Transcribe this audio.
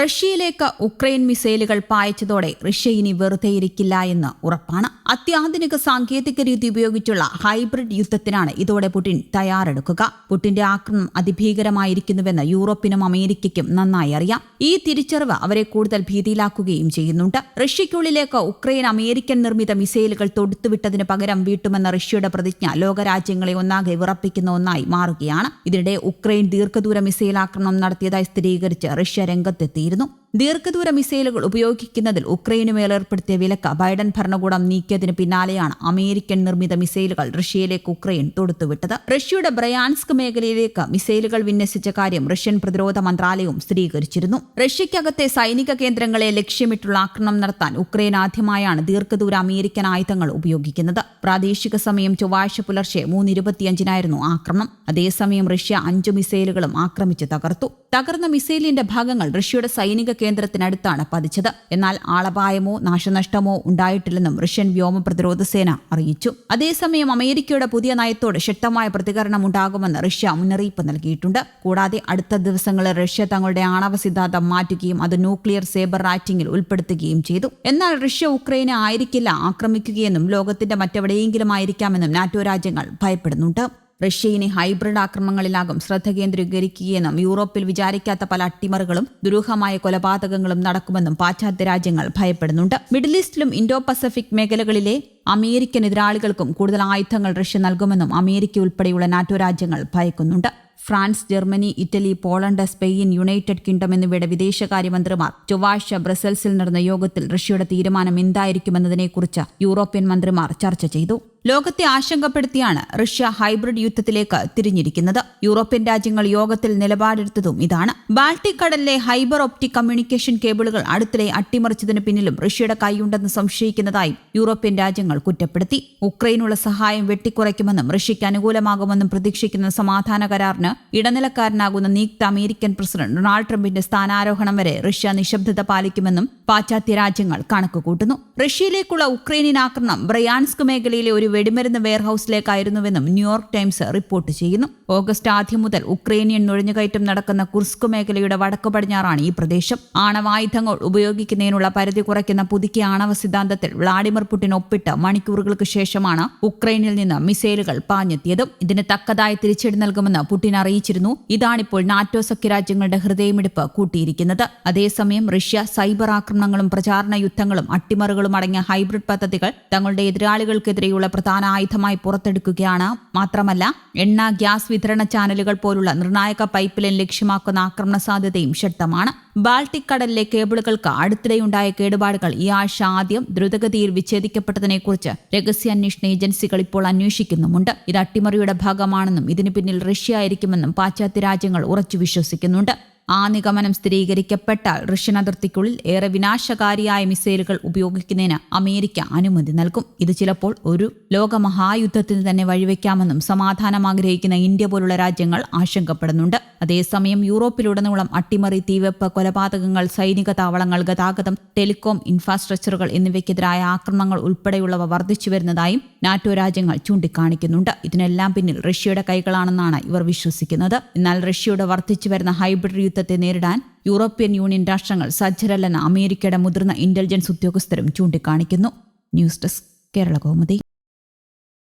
റഷ്യയിലേക്ക് Ukraine മിസൈലുകൾ പായച്ചതോടെ Russia ഇനി വെറുതെയിരിക്കില്ല എന്ന് ഉറപ്പാണ്. അത്യാധുനിക സാങ്കേതിക രീതി ഉപയോഗിച്ചുള്ള ഹൈബ്രിഡ് യുദ്ധത്തിനാണ് ഇതോടെ പുടിൻ തയ്യാറെടുക്കുക. പുടിന്റെ ആക്രമണം അതിഭീകരമായിരിക്കുന്നുവെന്ന് യൂറോപ്പിനും അമേരിക്കയ്ക്കും നന്നായി അറിയാം. ഈ തിരിച്ചറിവ് അവരെ കൂടുതൽ ഭീതിയിലാക്കുകയും ചെയ്യുന്നുണ്ട്. റഷ്യയ്ക്കുള്ളിലേക്ക് ഉക്രൈൻ അമേരിക്കൻ നിർമ്മിത മിസൈലുകൾ തൊടുത്തുവിട്ടതിന് പകരം വീട്ടുമെന്ന റഷ്യയുടെ പ്രതിജ്ഞ ലോകരാജ്യങ്ങളെ ഒന്നാകെ വിറപ്പിക്കുന്ന ഒന്നായി മാറുകയാണ്. ഇതിനിടെ ഉക്രൈൻ ദീർഘദൂര മിസൈൽ ആക്രമണം നടത്തിയതായി സ്ഥിരീകരിച്ച് റഷ്യ いるの。ദീർഘദൂര മിസൈലുകൾ ഉപയോഗിക്കുന്നതിൽ ഉക്രൈനുമേൽ ഏർപ്പെടുത്തിയ വിലക്ക് ബൈഡൻ ഭരണകൂടം നീക്കിയതിന് പിന്നാലെയാണ് അമേരിക്കൻ നിർമ്മിത മിസൈലുകൾ റഷ്യയിലേക്ക് ഉക്രൈൻ തൊടുത്തുവിട്ടത്. റഷ്യയുടെ ബ്രയാൻസ്ക് മേഖലയിലേക്ക് മിസൈലുകൾ വിന്യസിച്ച കാര്യം റഷ്യൻ പ്രതിരോധ മന്ത്രാലയവും സ്ഥിരീകരിച്ചിരുന്നു. റഷ്യയ്ക്കകത്തെ സൈനിക കേന്ദ്രങ്ങളെ ലക്ഷ്യമിട്ടുള്ള ആക്രമണം നടത്താൻ ഉക്രൈൻ ആദ്യമായാണ് ദീർഘദൂര അമേരിക്കൻ ആയുധങ്ങൾ ഉപയോഗിക്കുന്നത്. പ്രാദേശിക സമയം ചൊവ്വാഴ്ച പുലർച്ചെ മൂന്ന് ഇരുപത്തിയഞ്ചിനായിരുന്നു ആക്രമണം. അതേസമയം റഷ്യ അഞ്ച് മിസൈലുകളും ആക്രമിച്ച് തകർത്തു. തകർന്ന മിസൈലിന്റെ ഭാഗങ്ങൾ റഷ്യയുടെ സൈനിക കേന്ദ്രത്തിനടുത്താണ് പതിച്ചത്. എന്നാൽ ആളപായമോ നാശനഷ്ടമോ ഉണ്ടായിട്ടില്ലെന്നും റഷ്യൻ വ്യോമ പ്രതിരോധ സേന അറിയിച്ചു. അതേസമയം അമേരിക്കയുടെ പുതിയ നയത്തോട് ശക്തമായ പ്രതികരണം ഉണ്ടാകുമെന്ന് റഷ്യ മുന്നറിയിപ്പ് നൽകിയിട്ടുണ്ട്. കൂടാതെ അടുത്ത ദിവസങ്ങളിൽ റഷ്യ തങ്ങളുടെ ആണവ സിദ്ധാന്തം മാറ്റുകയും അത് ന്യൂക്ലിയർ സേബർ റാറ്റിംഗിൽ ഉൾപ്പെടുത്തുകയും ചെയ്തു. എന്നാൽ റഷ്യ ഉക്രൈനെ ആയിരിക്കില്ല ആക്രമിക്കുകയെന്നും ലോകത്തിന്റെ മറ്റെവിടെയെങ്കിലും ആയിരിക്കാമെന്നും നാറ്റോ രാജ്യങ്ങൾ ഭയപ്പെടുന്നുണ്ട്. റഷ്യ ഇനി ഹൈബ്രിഡ് ആക്രമണങ്ങളിലാകും ശ്രദ്ധ കേന്ദ്രീകരിക്കുകയെന്നും യൂറോപ്പിൽ വിചാരിക്കാത്ത പല അട്ടിമറികളും ദുരൂഹമായ കൊലപാതകങ്ങളും നടക്കുമെന്നും പാശ്ചാത്യ രാജ്യങ്ങൾ ഭയപ്പെടുന്നുണ്ട്. മിഡിൽ ഈസ്റ്റിലും ഇൻഡോ പസഫിക് മേഖലകളിലെ അമേരിക്കൻ എതിരാളികൾക്കും കൂടുതൽ ആയുധങ്ങൾ റഷ്യ നൽകുമെന്നും അമേരിക്ക ഉൾപ്പെടെയുള്ള നാറ്റോ രാജ്യങ്ങൾ ഭയക്കുന്നുണ്ട്. France Germany Italy Poland Spain United Kingdom എന്നിവയുടെ വിദേശകാര്യമന്ത്രിമാർ ചൊവ്വാഴ്ച ബ്രസൽസിൽ നടന്ന യോഗത്തിൽ റഷ്യയുടെ തീരുമാനം എന്തായിരിക്കുമെന്നതിനെക്കുറിച്ച് യൂറോപ്യൻ മന്ത്രിമാർ ചർച്ച ചെയ്തു. ലോകത്തെ ആശങ്കപ്പെടുത്തിയാണ് റഷ്യ ഹൈബ്രിഡ് യുദ്ധത്തിലേക്ക് തിരിഞ്ഞിരിക്കുന്നത്. യൂറോപ്യൻ രാജ്യങ്ങൾ യോഗത്തിൽ നിലപാടെടുത്തതും ഇതാണ്. ബാൾട്ടിക് കടലിലെ ഹൈബർ ഒപ്റ്റിക് കമ്മ്യൂണിക്കേഷൻ കേബിളുകൾ അടുത്തിടെ അട്ടിമറിച്ചതിന് പിന്നിലും റഷ്യയുടെ കൈയുണ്ടെന്ന് സംശയിക്കുന്നതായി യൂറോപ്യൻ രാജ്യങ്ങൾ കുറ്റപ്പെടുത്തി. ഉക്രൈനുള്ള സഹായം വെട്ടിക്കുറയ്ക്കുമെന്നും റഷ്യയ്ക്ക് അനുകൂലമാകുമെന്നും പ്രതീക്ഷിക്കുന്ന സമാധാന കരാറിന് ഇടനിലക്കാരനാകുന്ന നിയുക്ത അമേരിക്കൻ പ്രസിഡന്റ് ഡൊണാൾഡ് ട്രംപിന്റെ സ്ഥാനാരോഹണം വരെ റഷ്യ നിശബ്ദത പാലിക്കുമെന്നും പാശ്ചാത്യ രാജ്യങ്ങൾ കണക്കുകൂട്ടുന്നു. റഷ്യയിലേക്കുള്ള ഉക്രൈനിയൻ ആക്രമണം ബ്രയാൻസ്ക് മേഖലയിലെ ഒരു വെടിമരുന്ന് വെയർഹൌസിലേക്കായിരുന്നുവെന്നും ന്യൂയോർക്ക് ടൈംസ് റിപ്പോർട്ട് ചെയ്യുന്നു. ഓഗസ്റ്റ് ആദ്യം മുതൽ ഉക്രൈനിയൻ നുഴഞ്ഞുകയറ്റം നടക്കുന്ന കുർസ്ക് മേഖലയുടെ വടക്കു പടിഞ്ഞാറാണ് ഈ പ്രദേശം. ആണവായുധങ്ങൾ ഉപയോഗിക്കുന്നതിനുള്ള പരിധി കുറയ്ക്കുന്ന പുതുക്കിയ ആണവ സിദ്ധാന്തത്തിൽ വ്ളാഡിമിർ പുടിൻ ഒപ്പിട്ട് മണിക്കൂറുകൾക്ക് ശേഷമാണ് ഉക്രൈനിൽ നിന്ന് മിസൈലുകൾ പാഞ്ഞെത്തിയതും. ഇതിന് തക്കതായ തിരിച്ചടി നൽകുമെന്ന് പുടിൻ അറിയിച്ചിരുന്നു. ഇതാണിപ്പോൾ നാറ്റോ സഖ്യരാജ്യങ്ങളുടെ ഹൃദയമിടിപ്പ് കൂട്ടിയിരിക്കുന്നത്. അതേസമയം റഷ്യ സൈബർ ആക്രമണങ്ങളും പ്രചാരണ യുദ്ധങ്ങളും അട്ടിമറികളും അടങ്ങിയ ഹൈബ്രിഡ് പദ്ധതികൾ തങ്ങളുടെ എതിരാളികൾക്കെതിരെയുള്ള പ്രധാന ആയുധമായി പുറത്തെടുക്കുകയാണ്. മാത്രമല്ല എണ്ണ ഗ്യാസ് വിതരണ ചാനലുകൾ പോലുള്ള നിർണായക പൈപ്പ് ലൈൻ ലക്ഷ്യമാക്കുന്ന ആക്രമണ സാധ്യതയും ശക്തമാണ്. ബാൾട്ടിക് കടലിലെ കേബിളുകൾക്ക് അടുത്തിടെയുണ്ടായ കേടുപാടുകൾ ഈ ആഴ്ച ആദ്യം ദ്രുതഗതിയിൽ വിച്ഛേദിക്കപ്പെട്ടതിനെക്കുറിച്ച് രഹസ്യാന്വേഷണ ഏജൻസികൾ ഇപ്പോൾ അന്വേഷിക്കുന്നുമുണ്ട്. ഇത് അട്ടിമറിയുടെ ഭാഗമാണെന്നും ഇതിനു പിന്നിൽ റഷ്യ ആയിരിക്കുമെന്നും പാശ്ചാത്യ രാജ്യങ്ങൾ ഉറച്ചു വിശ്വസിക്കുന്നുണ്ട്. ആ നിഗമനം സ്ഥിരീകരിക്കപ്പെട്ടാൽ റഷ്യൻ അതിർത്തിക്കുള്ളിൽ ഏറെ വിനാശകാരിയായ മിസൈലുകൾ ഉപയോഗിക്കുന്നതിന് അമേരിക്ക അനുമതി നൽകും. ഇത് ചിലപ്പോൾ ഒരു ലോകമഹായുദ്ധത്തിന് തന്നെ വഴിവെക്കാമെന്നും സമാധാനം ആഗ്രഹിക്കുന്ന ഇന്ത്യ പോലുള്ള രാജ്യങ്ങൾ ആശങ്കപ്പെടുന്നുണ്ട്. അതേസമയം യൂറോപ്പിലുടനീളം അട്ടിമറി തീവെപ്പ് കൊലപാതകങ്ങൾ സൈനിക താവളങ്ങൾ ഗതാഗതം ടെലികോം ഇൻഫ്രാസ്ട്രക്ചറുകൾ എന്നിവയ്ക്കെതിരായ ആക്രമണങ്ങൾ ഉൾപ്പെടെയുള്ളവ വർദ്ധിച്ചു വരുന്നതായും നാറ്റോ രാജ്യങ്ങൾ ചൂണ്ടിക്കാണിക്കുന്നുണ്ട്. ഇതിനെല്ലാം പിന്നിൽ റഷ്യയുടെ കൈകളാണെന്നാണ് ഇവർ വിശ്വസിക്കുന്നത്. എന്നാൽ റഷ്യയുടെ വർദ്ധിച്ചു വരുന്ന ഹൈബ്രിഡ് യുദ്ധത്തെ നേരിടാൻ യൂറോപ്യൻ യൂണിയൻ രാഷ്ട്രങ്ങൾ സജ്ജരല്ലെന്ന് അമേരിക്കയുടെ മുതിർന്ന ഇന്റലിജൻസ് ഉദ്യോഗസ്ഥരും ചൂണ്ടിക്കാണിക്കുന്നു. News desk Kerala Kaumudi.